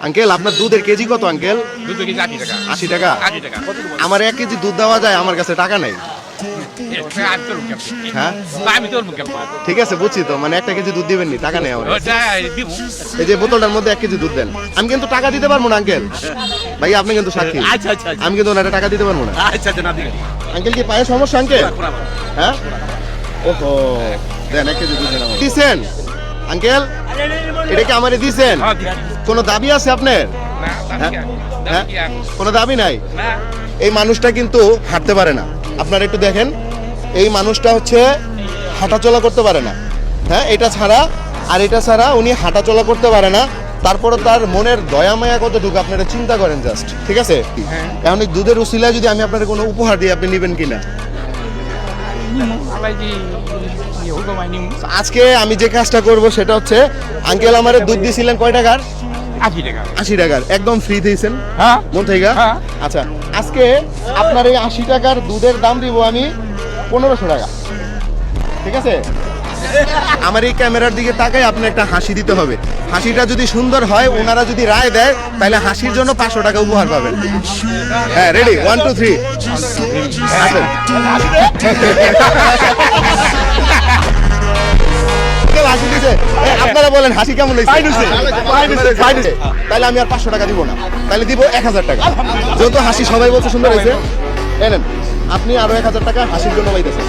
Uncle আপনার দুধের KG কত আঙ্কেল কেজি আশি টাকা। আশি টাকা? আশি টাকা। আমার এক কেজি দুধ দেওয়া যায় আমার কাছে টাকা নেই। আমি হ্যাঁ? মুখে ঠিক আছে বুঝছি তো মানে একটা কেজি দুধ দিবেন নি টাকা নেই আমার এই যে বোতলটার মধ্যে এক কেজি দুধ দেন। আমি কিন্তু টাকা দিতে পারব না আঙ্কেল ভাই আপনি কিন্তু সাক্ষী। আচ্ছা আচ্ছা আচ্ছা। আমি কিন্তু ওনারে টাকা দিতে পারব না। আঙ্কেল কি পায়ে সমস্যা আঙ্কেল হ্যাঁ? ওহো দেন এক কেজি দুধ। দিছেন? আঙ্কেল এটা কি আমারে দিছেন? হ্যাঁ। কোনো দাবি আছে আপনার? হ্যাঁ? আর? কোনো দাবি নাই? এই মানুষটা কিন্তু হাঁটতে পারে না। আপনারা একটু দেখেন এই মানুষটা হচ্ছে হাঁটাচলা করতে পারে না। হ্যাঁ এটা ছাড়া আর এটা ছাড়া উনি হাঁটাচলা করতে পারে না। তারপরে তার মনের দয়া মায়া কতটুকু আপনারা চিন্তা করেন জাস্ট ঠিক আছে? এখন এই দুধের উসিলায় যদি আমি আপনার কোনো উপহার দিই আপনি নেবেন কিনা? ইয়ে আজকে আমি যে কাজটা করব সেটা হচ্ছে আঙ্কেল আমার দুধ দিয়েছিলেন কয় টাকার? আশি টাকা। আশি টাকার। একদম ফ্রি দিয়েছেন? হ্যাঁ। মন থেকে? হ্যাঁ। আচ্ছা আজকে আপনার এই আশি টাকার দুধের দাম দিব আমি পনেরোশো টাকা। ঠিক আছে? আমার এই ক্যামেরার দিকে তাকাই আপনি একটা হাসি দিতে হবে। হাসিটা যদি সুন্দর হয় ওনারা যদি রায় দেয় তাহলে হাসির জন্য পাঁচশো টাকা উপহার পাবেন। হ্যাঁ রেডি ওয়ান টু থ্রি আপনারা বলেন হাসি কেমন হয়েছে? তাহলে আমি আর পাঁচশো টাকা দিব না। তাহলে দিব এক হাজার টাকা। যেহেতু হাসি সবাই বলছে সুন্দর হয়েছে। এনেন আপনি আরও এক হাজার টাকা হাসির জন্য পাইতেছেন